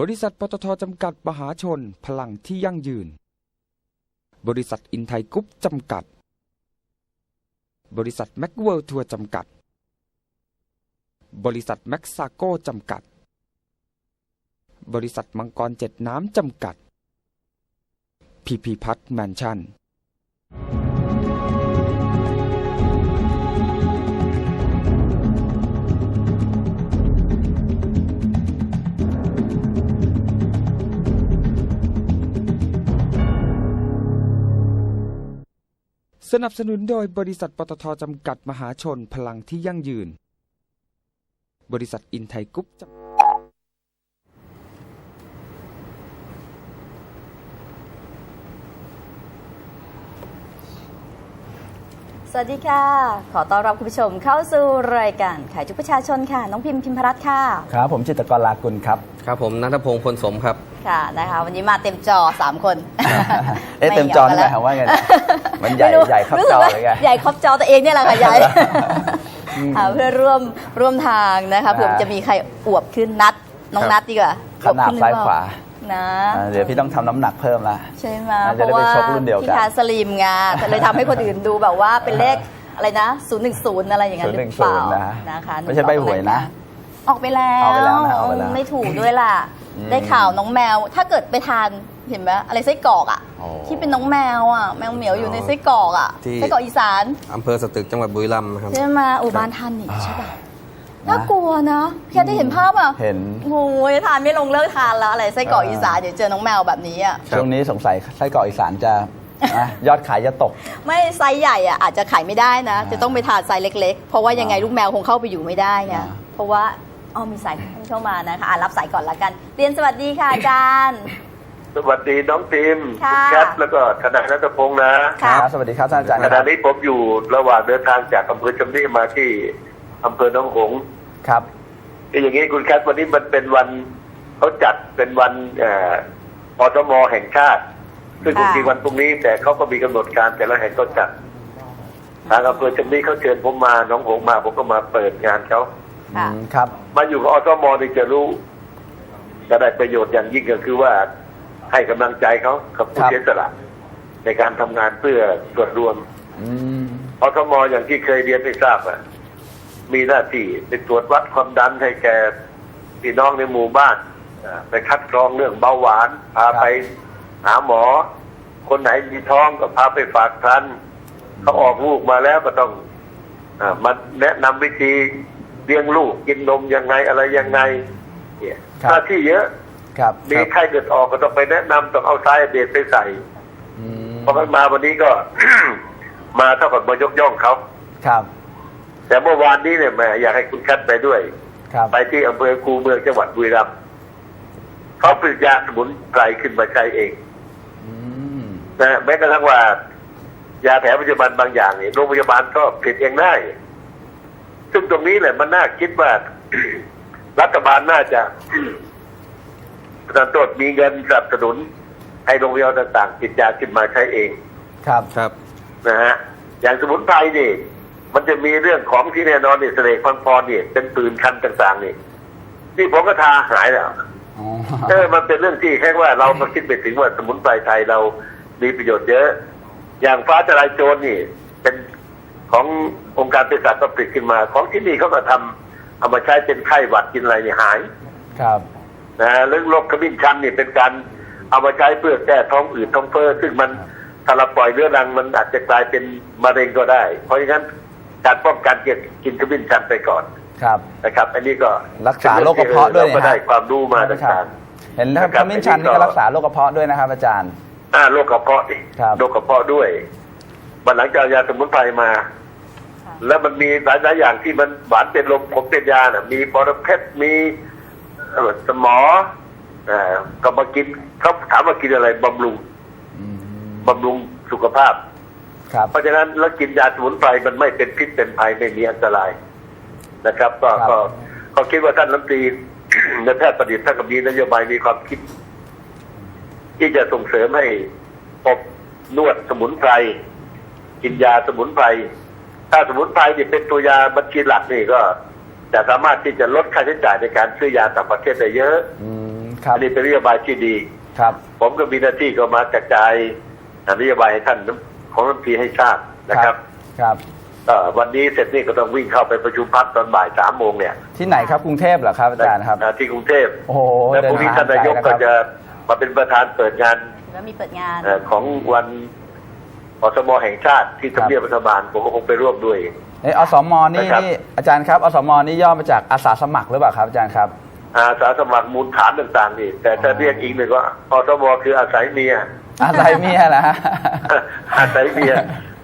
บริษัทปตทจำกัดมหาชน พลังที่ยั่งยืน บริษัทอินไทยกรุ๊ปจำกัด บริษัทแม็กเวิลทัวร์จำกัด บริษัทแม็กซาโกจำกัด บริษัทมังกรเจ็ดน้ำจำกัดพีพีพัฒแมนชั่น สนับสนุนโดยบริษัทปตทจำกัดมหาชนพลังที่ยั่งยืน บริษัทอินไทยกรุ๊ปจำสวัสดีค่ะ ขอต้อนรับคุณผู้ชมเข้าสู่รายการขายจุกประชาชนค่ะ น้องพิมพ์พิมพรัตน์ค่ะ ครับ ผมจิตรกรลากุลครับ ครับผมนัทพงศ์พลสมครับ ค่ะนะคะ วันนี้มาเต็มจอ 3 คน เอ๊ะเต็มจอนี่หมายความว่าไงเนี่ย มันใหญ่ไม่รู้ใหญ่ครับรู้สึจกอว่าเลยไงใหญ่ครอบจอตัวเองเนี่ยแหละค่ะใหญ่ค่ะเพื่อร่วมร่วมทางนะคะเผื่ออ่าจะมีใครอวบขึ้นนัดน้องครับนัดดีกว่าขนาดอวบขึ้ซ้ายหรือขเปล่วานะอ่าเดี๋ยวพี่ต้องทำน้ำหนักเพิ่มละใช่ไหมอ่าเพจะราะได้ว่าไปชกรุ่นเดียวกันพี่ทาสลิมไงแต่เลยทำให้คนอื่นดูแบบว่าเป็นเลขอะไรนะ010อะไรอย่างนั้นหรือเปล่า010นะนะคะไม่ใช่ใบหวยนะ ออกไปแล้วออกไปแล้วนะออกไปแล้วไม่ถูกด้วยล่ะอืมได้ข่าวน้องแมว ถ้าเกิดไปทานเห็นไหมอะไรไส้กรอกอะ อ๋อ ที่เป็นน้องแมวอะแมวเหมียวอยู่ในไส้กรอกอะที่ ไส้กรอกอีสานอำเภอสตึกจังหวัดบุรีรัมย์ครับ ใช่ไหมอุบานทันนี่ใช่ป่ะน่ากลัวนะพี่แค่ได้เห็นภาพอะเห็น โอ้ยทานไม่ลงเลิกทานแล้วอะไรไส้กรอกอีสานเดี๋ยวเจอน้องแมวแบบนี้อะครับ ช่วงนี้สงสัยไส้กรอกอีสานจะนะยอดขายจะตก ไม่ไซส์ใหญ่อะอาจจะขายไม่ได้นะ จะต้องไปทานไซส์เล็ก ๆ เพราะว่ายังไงลูกแมวคงเข้าไปอยู่ไม่ได้ไงอ่า เพราะว่าอ๋อมีสายท่านเข้ามานะคะอะรับสายก่อนละกัน เรียนสวัสดีค่ะอาจารย์ สวัสดีน้องติมค่ะณแคทแล้วก็ทนายนัทพงศ์นะค่ะครับ สวัสดีครับท่านอาจารย์ขคณะรับนี้ผมอยู่ระหว่างเดินทางจากอำเภอจำนี่มาที่อำเภอหนองหงส์ครับคืออย่างนี้คุณแคทวันนี้มันเป็นวันเขาจัดเป็นวันเอ่ออสมแห่งชาติ ซึ่งจค่ะ ริงๆวันพรุ่งนี้ แต่เขาก็มีกำหนดการแต่ละแห่งก็จัดทางอำเภอจำนี่เขาเชิญผมมาหน้องหงส์มา ผมก็มาเปิดงานเขาค่ะอืมครับ มาอยู่กับอสมนี่จะรู้จะได้ประโยชน์อย่างยิ่งก็คือว่า ให้กำลังใจเขากับผู้ครับเสียสละในการทำงานเพื่อส่วนรวมอืมอสมอย่างที่เคยเรียนให้ทราบอะมีหน้าที่ไปตรวจวัดความดันให้แก่พี่น้องในหมู่บ้านอ่าไปคัดกรองเรื่องเบาหวาน พาไปหาหมอ คนไหนมีท้องก็พาไปฝากคันเขาออกลูกมาแล้วก็ต้องอามาแนะนำวิธีเลี้ยงลูกกินนมยังไงอะไรยังไงเนี่ยครับหน้าที่เยอะ ครับมีไข้เดือดออกก็ต้องไปแนะนำต้องเอาสายเดดไปใส่อืมเพราะมันมาวันนี้ก็ มาเท่ากับมายกย่องเขาครับ แต่เมื่อวานนี้เนี่ยแหม่อยากให้คุณคัดไปด้วยครับไปที่อำเภอคูเมืองจังหวัดบุรีรัมย์เขาผลิตยาสมุนไพรขึ้นมาใช้เองอืมนะแม้กระทั่งว่ายาแผนปัจจุบันบางอย่างเนี่ยโรงพยาบาลก็ผลิตเองได้ ซึ่งตรงนี้แหละมันน่าคิดว่า รัฐบาลน่าจะ ตำรวจมีเงินสนับสนุนให้โรงพยาบาลต่างๆผลิตยาขึ้นมาใช้เองครับครับนะฮะอย่างสมุนไพรนี่มันจะมีเรื่องของที่แน่นอนเนี่ยเสน่ห์พันพรเนี่ยเป็นปืนคันต่าง ๆ นี่นี่ผมก็ทาหายแล้วอ๋อเออมันเป็นเรื่องที่แค่ว่าเราก็คิดไปถึงว่าสมุนไพรไทยเรามีประโยชน์เยอะ อย่างฟ้าทลายโจรนี่ เป็นขององค์การเภสัชก็ผลิตขึ้นมา ของที่นี่เขาก็ทำเอามาใช้เป็นไข้หวัดกินอะไรนี่หาย ครับ นะเรื่องโรคขมิ้นชันนี่เป็นการเอามาใช้เพื่อแก้ท้องอืดท้องเฟ้อซึ่งมันถ้าเราปล่อยเรื้อรังมันอาจจะกลายเป็นมะเร็งก็ได้ เพราะฉะนั้นการป้องกันเกี่ยวกับกินขมิ้นชันไปก่อนครับนะครับ อันนี้ก็รักษาโรคกระเพาะด้วยเราก็ได้ความรู้มาครัต่าบงเห็นนะครับนะครับขมิ้นชันนี่อันนี้ก็ก็รักษาโรคกระเพาะด้วยนะครับ อาจารย์ๆอ่าโรคกระเพาะนี่ครับโรคกระเพาะด้วยมันหลังจากเอายาสมุนไพรมาค่ะแล้วมันมีหลายๆอย่างที่มันหวานเป็นลมผมเป็นยาน่ะ มีบอระเพ็ดมีเอ่อ สมออ่าก็มากินเขาถามว่ากินอะไรบำรุงอืมบำรุงสุขภาพครับเพราะฉะนั้นแล้วกินยาสมุนไพรมันไม่เป็นพิษเป็นภัยไม่มีอันตรายนะครับ ก็ครับก็ก็คิดว่าท่านรัฐมนตรีในแพทย์ประดิษฐ์ท่านก็มีนโยบายมีความคิด ที่จะส่งเสริมให้อบนวดสมุนไพรกินยาสมุนไพรถ้าสมุนไพรนี่เป็นตัวยาบัญชีหลักนี่ก็ จะสามารถที่จะลดค่าใช้จ่ายในการซื้อยาต่างประเทศได้เยอะอืมครับอันี้เป็นนโยบายที่ดี ครับ ผมก็มีหน้าที่ก็มากระจายนโยบายให้ท่านของรัฐมนตรีให้ทราบนะครับ ครับก็วันนี้เสร็จนี่ก็ต้องวิ่งเข้าไปประชุมพักตอนบ่ายสามโมงเนี่ยที่ไหนครับกรุงเทพเหรอครับอาจารย์ครับนะที่กรุงเทพโอ้โหและพรุ่งนี้ท่านนายกเดิก็ทงไลจะมาเป็นประธานเปิดงานแล้วมีเปิดงาน เอ่อของวัน อสมแห่งชาติที่ทำเนียบรัฐบาลผมก็คงไปร่วมด้วย เอยอสมนี่นะครับ นี่อาจารย์ครับ อสมนี่ย่อมาจากอาสาสมัครหรือเปล่าครับอาจารย์ครับ อาสาสมัครมูลฐานต่างๆนี่ แต่ถ้าเรียกอีกหนึ่งว่าอสมคืออาศัยเมียอะไรเมียนะฮะ อาศัยเมีย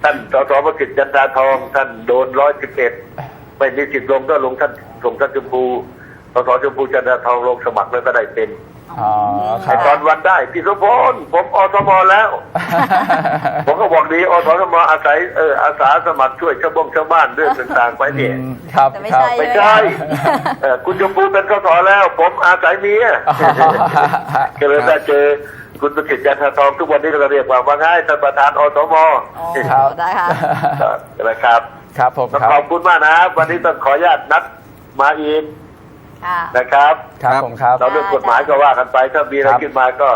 ท่านสสประกิจจันทาทอง ท่านโดนร้อยสิบเอ็ดไม่มีสิทธิ์ลงก็ลงท่านส่งท่านชมพูสสชมพูจันทาทองลงสมัครแล้วก็ได้เป็น อ๋อคไอ้รับตอนวันได้พี่สมพลผมอสมแล้ว ผมก็บอกดีอสมอาศัยเอออาสาสมัครช่วยชาวบ้านชาวบ้านเรื่องต่างๆไปเนี่ยอืมครับแต่ไม่ครับ ใช่ ไม่ใช่เออคุณชมพูเป็นสสแล้ว ผมอาศัยเมียก็เลยได้เจอคุณประสิทธิ์จันททองทุกวันนี้เราเรียกว่าว่าง่ายท่านประธานอสมอ๋อครับได้ค่ะครับนะครับ ครับผมต้องครับขอบคุณมากนะครับ วันนี้ต้องขออนุญาตนัดมาอีก ค่ะ นะครับ ครับผมครับ เราเรื่องกฎหมายก็ว่ากันไปถ้ามีอะไรครับ ขึ้นมาก็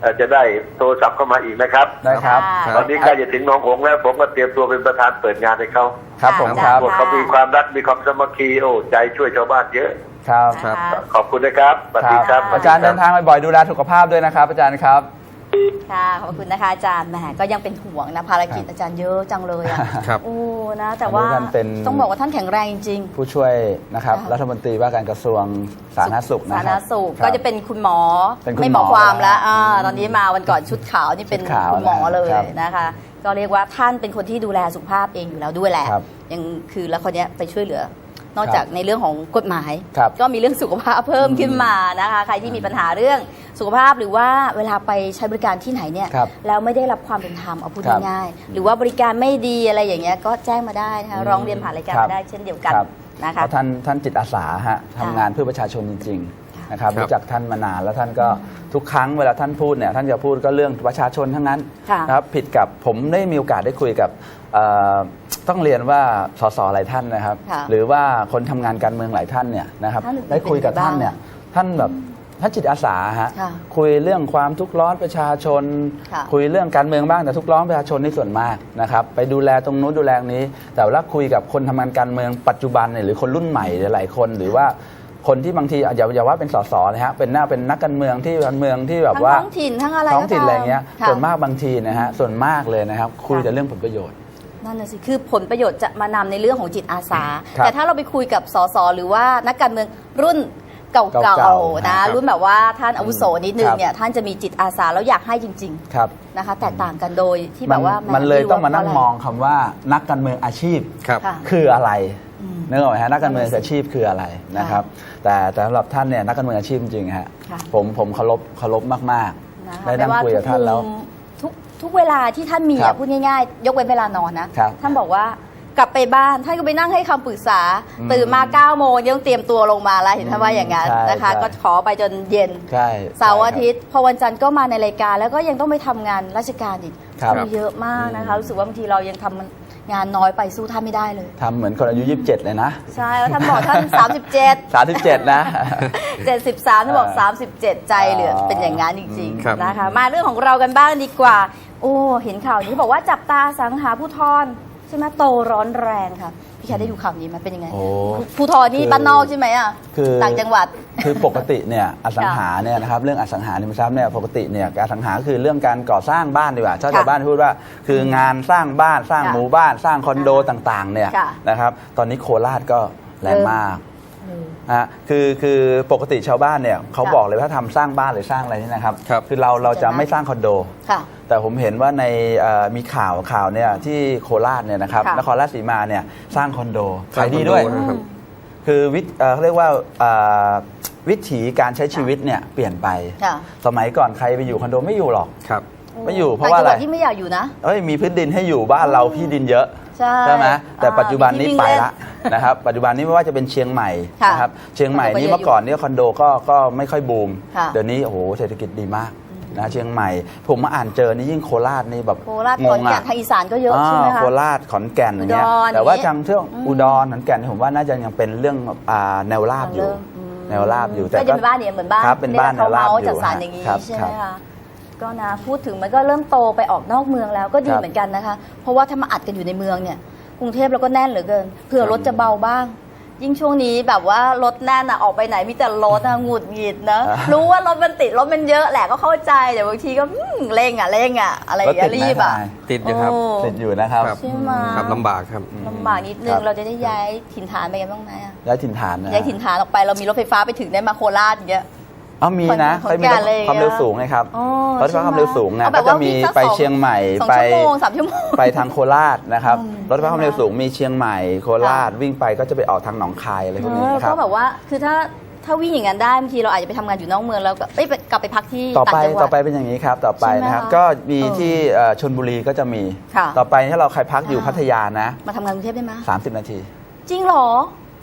เอ่อจะได้โทรศัพท์เข้ามาอีกนะครับ ได้ครับ ค่ะ ตอนนี้ใกล้จะถึงหน้องหงส์แล้วผมก็เตรียมตัวเป็นประธานเปิดงานให้เขาครับผมค่ะครับพวกเขามีความรักมีความสามัคคีโอ้ใจช่วยชาวบ้านเยอะ ครับ ครับนะคะขอบคุณนะครับสวัสดีครับอาจารย์เดินทางบ่อยๆดูแลสุขภาพด้วยนะครับ อาจารย์ครับ ค่ะขอบคุณนะคะอาจารย์แหมก็ยังเป็นห่วงนะภารกิจอาจารย์เยอะจังเลยอะครับ โอ้นะแต่ว่าอันนี้ท่านเป็น ต้องบอกว่าท่านแข็งแรงจริง ผู้ช่วยนะครับค่ะรัฐมนตรีว่าการกระทรวงสาธารณสุขนะสาคธารรัณบสุขครับก็จะเป็นคุณหมอเป็นคุณไม่หมอหมอความแล้วอ่าอืมตอนนี้มาวันก่อนชุดขาวนี่เป็นชุดขาวคุณหมอเลยครับนะคะ ก็เรียกว่าท่านเป็นคนที่ดูแลสุขภาพเองอยู่แล้วด้วยแหละครับ ยังคือแล้วคนเนี้ยไปช่วยเหลือ นอกครับจากในเรื่องของกฎหมายครับก็มีเรื่องสุขภาพเพิ่มขึ้นมานะคะ ใครที่มีปัญหาเรื่องสุขภาพหรือว่าเวลาไปใช้บริการที่ไหนเนี่ยครับแล้วไม่ได้รับความเป็นธรรมเอาพูดครับง่ายๆหรือว่าบริการไม่ดีอะไรอย่างเงี้ยก็แจ้งมาได้นะคะร้องเรียนผ่านรายการครับมาได้เช่นเดียวกันครับนะคะเพราะท่านท่านจิตอาสาฮะทำงานเพื่อประชาชนจริงค่ะๆนะครับครับรู้จักท่านมานานแล้วท่านก็ทุกครั้งเวลาท่านพูดเนี่ยท่านจะพูดก็เรื่องประชาชนทั้งนั้นค่ะนะครับผิดกับผมได้มีโอกาสได้คุยกับเอ่อ ต้องเรียนว่าสสหลายท่านนะครับ ค่ะหรือว่าคนทำงานการเมืองหลายท่านเนี่ยนะครับท่านได้คุยกับท่านเนี่ยท่านแบบท่านจิตอาสาฮะค่ะคุยเรื่องความทุกข์ร้อนประชาชน ค่ะ คุยเรื่องการเมืองบ้างแต่ทุกข์ร้อนประชาชนในส่วนมากนะครับไปดูแลตรงนู้นดูแลตรงนี้ แต่เวลาคุยกับคนทำงานการเมืองปัจจุบันเนี่ยหรือคนรุ่นใหม่หลายๆคน หรือว่าคนที่บางทีอย่าอย่าว่าเป็นสสนะฮะเป็นหน้าเป็นนักการเมืองที่การเมืองที่แบบทั้งว่าท้องถิ่นทั้งอะไรท้องถิ่นก็อะไรตามเงี้ยค่ะ ส่วนมากบางทีนะฮะส่วนมากเลยนะครับ คุยแต่เรื่องผลประโยชน์ นั่นน่ะสิคือผลประโยชน์จะมานำในเรื่องของจิตอาสาครับแต่ถ้าเราไปคุยกับสสหรือว่านักการเมืองรุ่นเก่าเก่าๆๆนะครับรุ่นแบบว่าท่านอาวุโสนิดนึคงรับเนี่ยท่านจะมีจิตอาสาแล้วอยากให้จริงครับๆนะคะแตกต่างกันโดยที่แบบว่ามันแมันเลยต้องมานั่งไรู้มว่องคำว่านักการเมืองอาชีพครับค่ะคืออะไรอืมนึกออกไหมฮะนักการเมืองอาชีพคืออะไรนะครับ แต่แต่สำหรับท่านเนี่ยนักการเมืองอาชีพจริงๆฮะค่ะผมผมเคารพเคารพมากนะคะๆได้นั่งคุยกับท่านแล้ว ทุกทุกเวลาที่ท่านมีครัอะบพูดง่ายๆ ยกเว้นเวลานอนนะ ครับท่านบอกว่ากลับไปบ้านท่านก็ไปนั่งให้คำปรึกษา อืมตื่นมา9ก้าโมงยังเตรียมตัวลงมาแล้วเห็นท่านว่าอย่างนั้นใช่นะคะ ใช่ ก็ขอไปจนเย็น ใช่เสาร์อาทิตใช่ย์ พอวันจันทร์ก็มาในรายการ แล้วก็ยังต้องไปทำงานราชการอีกครับ ทำเยอะมากนะคะ รู้สึกว่าบางทีเรายังทำงานน้อยไปสู้ท่านไม่ได้เลยครับทำเหมือนคนอายุ 27 เลยนะ ใช่แล้วท่านบอกท่าน 37 37 นะ 73ท่านบอก อ่า37 ใจเหลือเป็นอย่างนั้นจริงครับ ๆนะคะ มาเรื่องของเรากันบ้างดีกว่า โอ้ เห็นข่าวนี้บอกว่าจับตาสังหาผู้ทอนใช่ไหมโตร้อนแรงค่ะ พี่แคทได้ดูข่าวนี้ไหมเป็นยังไงโอ้ผู้ทอนนี่คือบ้านนอกใช่ไหมอะคือ ต่างจังหวัด คือปกติเนี่ยอสังหาเนี่ยนะครับเรื่องอสังหาริมทรัพย์เนี่ยปกติเนี่ยอสังหาคือเรื่องการก่อสร้างบ้านดีกว่าถ้าชาวบ้านพูดว่า คืองานสร้างบ้านสร้างค่ะหมู่บ้าน สร้างคอนโดค่ะต่างๆเนี่ยค่ะนะครับตอนนี้โคราชก็แรงเออมาก ฮะคือคือปกติชาวบ้านเนี่ยเขาค่ะบอกเลยว่าทำสร้างบ้านหรือสร้างอะไรนี่นะครับครับอเราเราจะจะนะไม่สร้างคอนโดค่ะแต่ผมเห็นว่าในเอ่อมีข่าวข่าวเนี่ยที่โคราชเนี่ยนะครับค่ะนครราชสีมาเนี่ยสร้างคอนโดสร้าขางยดีคอนโดด้วยนะครับคือวิถเอ่อเขาเรียกว่าเอ่อวิถีการใช้ชีวิตเนี่ยเปลี่ยนไปค่ะสมัยก่อนใครไปอยู่คอนโดไม่อยู่หรอกครับไม่อยู่เพราะว่าอะไรต่งจังหดที่ไม่อยากอยู่นะเอ้ยมีพื้นดินให้อยู่บ้านเราที่ดินเยอะ ใช่ไหมแต่อ่าปัจจุบันนี้มีที่ไปวิ่งเล่นละนะครับปัจจุบันนี้ไม่ว่าจะเป็นเชียงใหม่ค่ะนะครับเชียงใหม่คอนโดก็นี่เยอะเมื่อก่อนเนี่ยคอนโดก็ก็ไม่ค่อยบูมค่ะเดี๋ยวนี้โอ้โหเศรษฐกิจดีมากนะเชียงใหม่ ผมมาอ่านเจอนี่ยิ่งโคราชนี่แบบโคราชงขอนงแก่อะนทางอีสานก็เยอะใช่ไหมอ่าคะโคราชขอนแก่นอย่างเงี้ยอุดรแต่ว่าอย่างงี้ทางเที่ยวอืมอุดรขอนแก่นนี่ผมว่าน่าจะยังเป็นเรื่องอ่าแนวราบอยู่เริ่มอืมแนวราบอยู่ก็จะเป็นบ้านเนี่ยเหมือนบ้านครับเป็นบ้านแนวราบเขอยู่จัดสรรอย่างนี้ครับใช่ไหครัมบคะ ก็นะพูดถึงมันก็เริ่มโตไปออกนอกเมืองแล้วก็ดีครับเหมือนกันนะคะ เพราะว่าถ้ามาอัดกันอยู่ในเมืองเนี่ยกรุงเทพเราก็แน่นเหลือเกินเผื่อรถจะเบาบ้าง ยิ่งช่วงนี้แบบว่ารถแน่นอะออกไปไหนมีแต่รถอะหงุดหงิดนะอ่ารู้ว่ารถมันติดรถมันเยอะแหละก็เข้าใจแต่บางทีก็อืมเร่งอะเร่งอะอะไรอย่างเงี้ยรถติดรีบอะไหมติดอยู่ครับ โติดอยู่นะครับครับ ใช่ไหมครับลำบากครับ ลำบากนิดนึครังบ เราจะได้ย้ายถิ่นฐานไปกันบ้างไหมอะย้ายถิ่นฐานนะย้ายถิ่นฐานออกไปเรามีรถไฟฟ้าไปถึงได้มาโคราชอย่างเงี้ย อ๋อมีนะขอนเคยมีรแก่ถนเลยความเร็วสูงไงครับอ๋อรถไฟฟ้าความเร็วสูงเนี่ยเอาแบก็บจะว่ามีวิ่งสักไปสอง เชียงใหม่สองไป ชั่วโมงสามชั่วโมง ไปทางโคราชนะครับ อืม รถไฟฟ้าความเร็วสูงมีเชียงใหม่โคราชค่ะวิ่งไปก็จะไปออกทางหนองคายอะไรพวกนี้เออครัก็บแบบว่าคือถ้าถ้าวิ่งอย่างนั้นได้บางทีเราอาจจะไปทำงานอยู่นอกเมืองแล้วก็เอ้ยไปกลับไปพักที่ต่อไปต่างจังหวัดต่อไปเป็นอย่างนี้ครับต่อไปนะครับ ใช่ไหมคะก็มีเออที่เอ่อชนบุรีก็จะมี ค่ะต่อไปถ้าเราใครพักอยู่ค่ะ พัทยานะ มาทำงานกรุงเทพได้ไหม30 นาที จริงเหรอ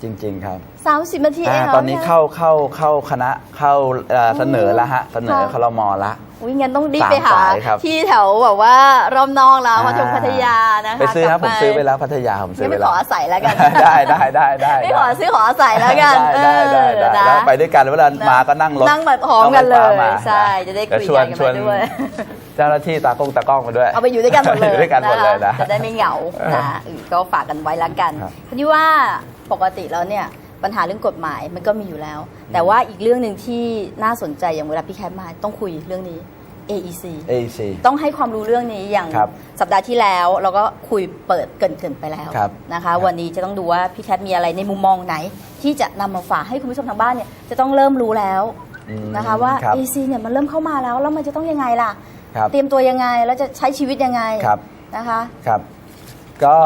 จริง ๆ ครับสามสิบนาทีเองอ่าเหรอตอนนี้เข้าเข้าเข้าคณะเข้าเอ่อเสนอแล้วฮะเสนอค่ะคลมละ อุ้ยงั้นต้องรีบสามไปหาสายครับ ที่แถวแบบว่ารอมนองแล้วมาชมอ่าพัทยานะคะไปซื้อครับกผลัมบซื้อไปแล้วพัทยาผมซื้งั้อนไปไปแล้ขว ออาศัยแล้วกัน ได้ได้ได้ได้ไม่ขอซื้อขออาศัยแล้วกันได้ได้ได้ได้เออแล้วนะไปด้วยกันเวลามาก็นั่งรถนั่งแบบพร้อมกันเลยรถไฟฟ้ามาใช่จะได้คุยชวนกันชวนมาด้วย เจ้าหน้าที่ตากล้องตากล้องมาด้วยเอาไปอยู่ด้วยกันหมดเลยอยู่ด้วยกันหมดเลยนะ จะได้ไม่เหงานะเออก็ฝากกันไว้ละกันครับ ทีนี้ว่า ปกติแล้วเนี่ยปัญหาเรื่องกฎหมายมันก็มีอยู่แล้ว แต่ว่าอีกเรื่องหนึ่งที่น่าสนใจอย่างเวลาพี่แคปมาต้องคุยเรื่องนี้ AEC AEC ต้องให้ความรู้เรื่องนี้อย่างครับสัปดาห์ที่แล้ว เราก็คุยเปิดเกรินเกินๆไปแล้วครับนะคะครับวันนี้จะต้องดูว่าพี่แคทมีอะไรในมุมมองไหน ที่จะนำมาฝากให้คุณผู้ชมทางบ้านเนี่ยจะต้องเริ่มรู้แล้วอืมนะคะว่าครับ AEC เนี่ยมันเริ่มเข้ามาแล้ว แล้วมันจะต้องยังไงล่ะครับเตรียมตัวยังไงแล้วจะใช้ชีวิตยังไงครับนะคะครับ ก็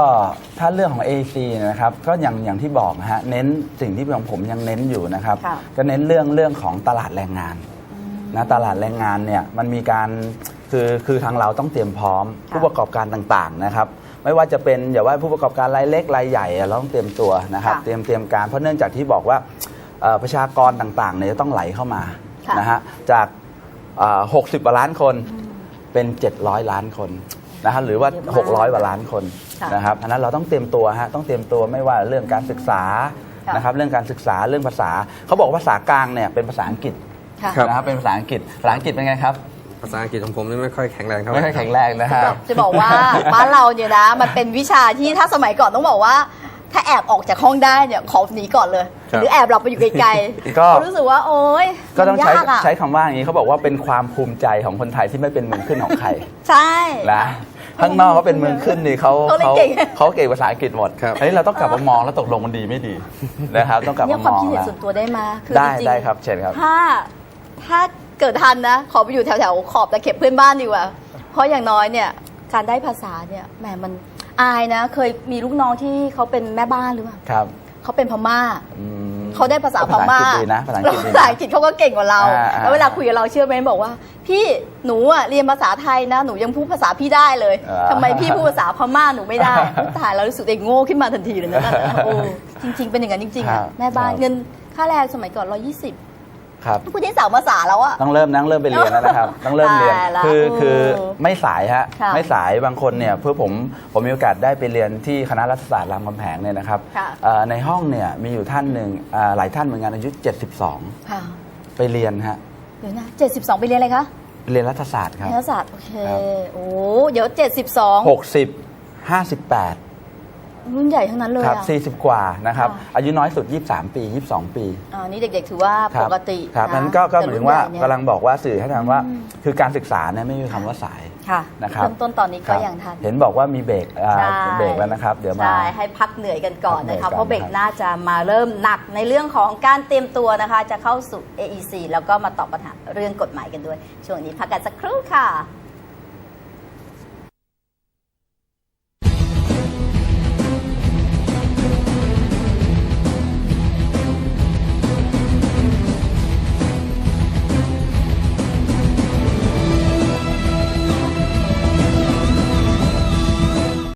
ถ้าเรื่องของ AC เนยนะครับก็อย่างอย่างที่บอกนะฮะเน้นสิ่งที่ของผมยังเน้นอยู่นะครับค่ะ ก็เน้นเรื่องเรื่องของตลาดแรงงานนะตลาดแรงงานเนี่ยมันมีการคือคือทางเราต้องเตรียมพร้อมค่ะผู้ประกอบการต่างๆนะครับไม่ว่าจะเป็นอย่าว่าผู้ประกอบการรายเล็กรายใหญ่อะเราต้องเตรียมตัวนะครับค่ะเตรียมเตรียมการเพราะเนื่องจากที่บอกว่าเอ่อประชากรต่างๆเนี่ยจะต้องไหลเข้ามาค่ะ นะฮะจากหกสิบกว่าล้านคนเป็น 700 ล้านคน นะฮะหรือว่าเยอะมาก600กว่าล้านคนค่ะนะครับอันนั้นเราต้องเตรียมตัวฮะต้องเตรียมตัวไม่ว่าเรื่องการศึกษาค่ะ นะครับเรื่องการศึกษาเรื่องภาษา เขาบอกว่าภาษากลางเนี่ยเป็นภาษาอังกฤษค่ะ ครับ นะครับเป็นภาษาอังกฤษภาษาอังกฤษเป็นไงครับ ภาษาอังกฤษของผมนี่ไม่ค่อยแข็งแรงเท่าไหไม่ร่ค่อยแข็งแรงนะฮะ จะบอกว่า บ้านเราเนี่ยนะ มันเป็นวิชาที่ถ้าสมัยก่อนต้องบอกว่า ถ้าแอบออกจากห้องได้เนี่ยขอหนีก่อนเลย หรือแอบหลับไปอยู่ไกลๆก็รู้สึกว่าโอ๊ยก็ต้องมันใช้ยากอะใช้คำว่าอย่างนี้เขาบอกว่าเป็นความภูมิใจของคนไทยที่ไม่เป็นเมืองขึ้นของใคร ใช่ นะข้างนอกเขาเป็นเมืองขึ้นนี่เขาเขาเลยเขาเก่ง เขาเก่งภาษาอังกฤษหมดครับอันนี้เราต้องกลับมามองแล้วตกลงมันดีไม่ดีนะครับ ต้องกลับเนี่ยมาความมองคิดเห็นแล้วส่วนตัวได้มา คือได้จริงๆได้ครับเชิญครับถ้าถ้าเกิดทันนะ ขอไปอยู่แถวๆขอบตะเข็บเพื่อนบ้านดีกว่า เพราะอย่างน้อยเนี่ยการได้ภาษาเนี่ยแหมมันอายนะ เคยมีลูกน้องที่เขาเป็นแม่บ้านหรือเปล่า ครับ เขาเป็นพม่า อืมเขาได้ภาษาพม่าภาษาอังกฤษดีนะภาษาอังกฤษดีภาษานะ อังกฤษเขาก็เก่งกว่าเรา อ่าอ่า แล้วเวลาคุยกับเราเชื่อไหมบอกว่า พี่หนูอะเรียนภาษาไทยนะ หนูยังพูดภาษาพี่ได้เลยอ่าทำไมพี่พูดภาษาพม่าหนูไม่ได้อุ๊ยตายแล้วรู้สึกเองโง่ขึ้นมาทันทีเลยนะโอ้จริง ๆ เป็นอย่างนั้นจริงๆครัอะบแม่บ้านครับ เงินค่าแรงสมัยก่อน 120 ครับพูดได้สามภาษาแล้วอะ ต้องเริ่มนั่งเริ่มไปเรียนแล้วนะครับ ต้องเริ่มเรียน ตายละคือโอ้คือไม่สายฮะ ค่ะไม่สายบางคนเนี่ยเพื่อผมผมมีโอกาสได้ไปเรียนที่คณะรัฐศาสตร์รามคำแหงเนี่ยนะครับค่ะ เอ่อในห้องเนี่ยมีอยู่ท่านหนึ่งอ่าหลายท่านเหมือนกันอายุ 72 ค่ะ ไปเรียนฮะเดี๋ยวนะ 72 ไปเรียนอะไรคะไปเรียนรัฐศาสตร์ครับรัฐศาสตร์ โอเค ครับ โอ้ เดี๋ยว 72 60 58 รุ่นใหญ่ทั้งนั้นเลยครัอะบ40 กว่านะครับ ค่ะ อายุน้อยสุด 23 ปี 22 ปี อ่านี่เด็กๆ ถือว่าครัปบกติครับนะนั้นก็ก็หมายถึงว่าแต่รุ่นใหญ่เนี่ยกำลังบอกว่าสื่อให้ทางว่าอืมคือการศึกษาเนี่ยไม่มีคำว่าสาย ค่ะนะครับ เริ่มต้นตอนนี้คก็รับยังทัน เห็นบอกว่ามีเบรกอ่าใช่เบรกแล้วนะครับ เดี๋ยวมา ใช่ให้พักเหนื่อยกันก่อนพักเหนื่อยนะคะก่อนเพราะเบรกครับน่าจะมาเริ่มหนักในเรื่องของการเตรียมตัวนะคะ จะเข้าสู่ AEC แล้วก็มาตอบปัญหาเรื่องกฎหมายกันด้วย ช่วงนี้พักกันสักครู่ค่ะ